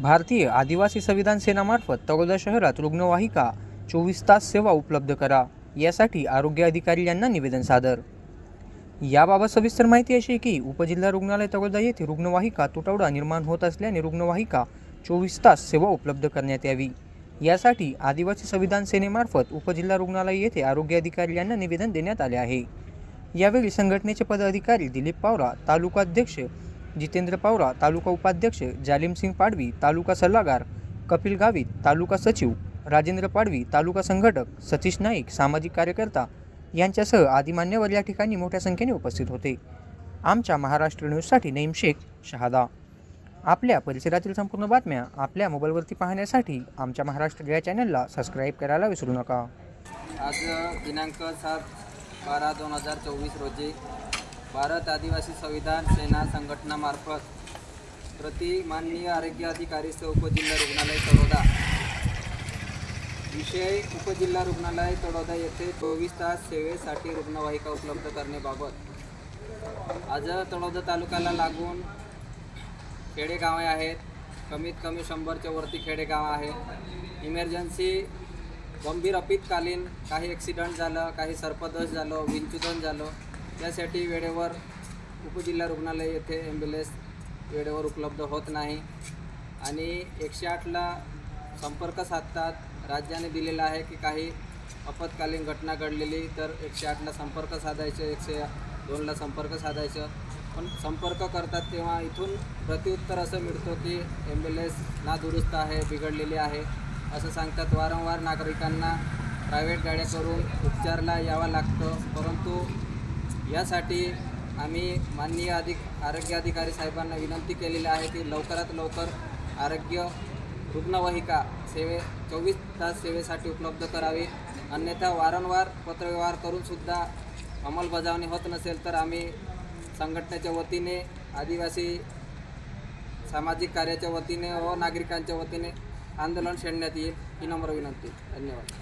भारतीय आदिवासी संविधान सेनामार्फत तळोदा शहरात रुग्णवाहिका चोवीस तास सेवा उपलब्ध करा यासाठी आरोग्य अधिकारी यांना निवेदन सादर. याबाबत सविस्तर माहिती अशी की उपजिल्हा रुग्णालय तळोदा येथे रुग्णवाहिका तुटवडा निर्माण होत असल्याने रुग्णवाहिका चोवीस तास सेवा उपलब्ध करण्यात यावी. यासाठी आदिवासी संविधान सेनेमार्फत उपजिल्हा रुग्णालय येथे आरोग्य अधिकारी यांना निवेदन देण्यात आले आहे. यावेळी संघटनेचे पदाधिकारी दिलीप पावरा तालुका अध्यक्ष जितेंद्र पावरा तालुका उपाध्यक्ष जालिमसिंग पाडवी तालुका सल्लागार कपिल गावित तालुका सचिव राजेंद्र पाडवी तालुका संघटक सतीश नाईक सामाजिक कार्यकर्ता यांच्यासह आदी मान्यवर या ठिकाणी मोठ्या संख्येने उपस्थित होते. आमच्या महाराष्ट्र न्यूजसाठी नईम शेख शहादा. आपल्या परिसरातील संपूर्ण बातम्या आपल्या मोबाईलवरती पाहण्यासाठी आमच्या महाराष्ट्र या चॅनलला सबस्क्राईब करायला विसरू नका. आज दिनांक सात बारा दोन हजार चोवीस रोजी भारत आदिवासी संविधान सेना संघटनामार्फत प्रति माननीय आरोग्य अधिकारी सह उपजिल्हा रुग्णालय तळोदा. विषय उपजिल्हा रुग्णालय तळोदा येथे चोवीस तास सेवेसाठी रुग्णवाहिका उपलब्ध करण्याबाबत. आज तळोदा तालुक्याला लागून खेडेगावे आहेत. कमीत कमी शंभरच्या वरती खेडेगाव आहे. इमर्जन्सी गंभीर अपितकालीन काही ॲक्सिडंट झालं काही सर्पदोष झालं विंचुदन झालं. त्यासाठी वेळेवर उपजिल्हा रुग्णालय येथे ॲम्ब्युलन्स वेळेवर उपलब्ध होत नाही. आणि एकशे आठला संपर्क साधतात. राज्याने दिलेला आहे की काही आपत्कालीन घटना घडलेली तर एकशे आठला संपर्क साधायचं एकशे दोनला संपर्क साधायचं. पण संपर्क करतात तेव्हा इथून प्रत्युत्तर असं मिळतो की ॲम्ब्युलन्स नादुरुस्त आहे बिघडलेली आहे. असं सांगतात. वारंवार नागरिकांना प्रायव्हेट गाड्या करून उपचारला यावं लागतं. परंतु यासाठी आम्ही माननीय अधिक आरोग्य अधिकारी साहेबांना विनंती केलेली आहे की लवकरात लवकर आरोग्य रुग्णवाहिका सेवे चोवीस तास सेवेसाठी उपलब्ध करावी. अन्यथा वारंवार पत्रव्यवहार करूनसुद्धा अंमलबजावणी होत नसेल तर आम्ही संघटनेच्या वतीने आदिवासी सामाजिक कार्याच्या वतीने व नागरिकांच्या वतीने आंदोलन छेडण्यात येईल ही नम्र विनंती. धन्यवाद.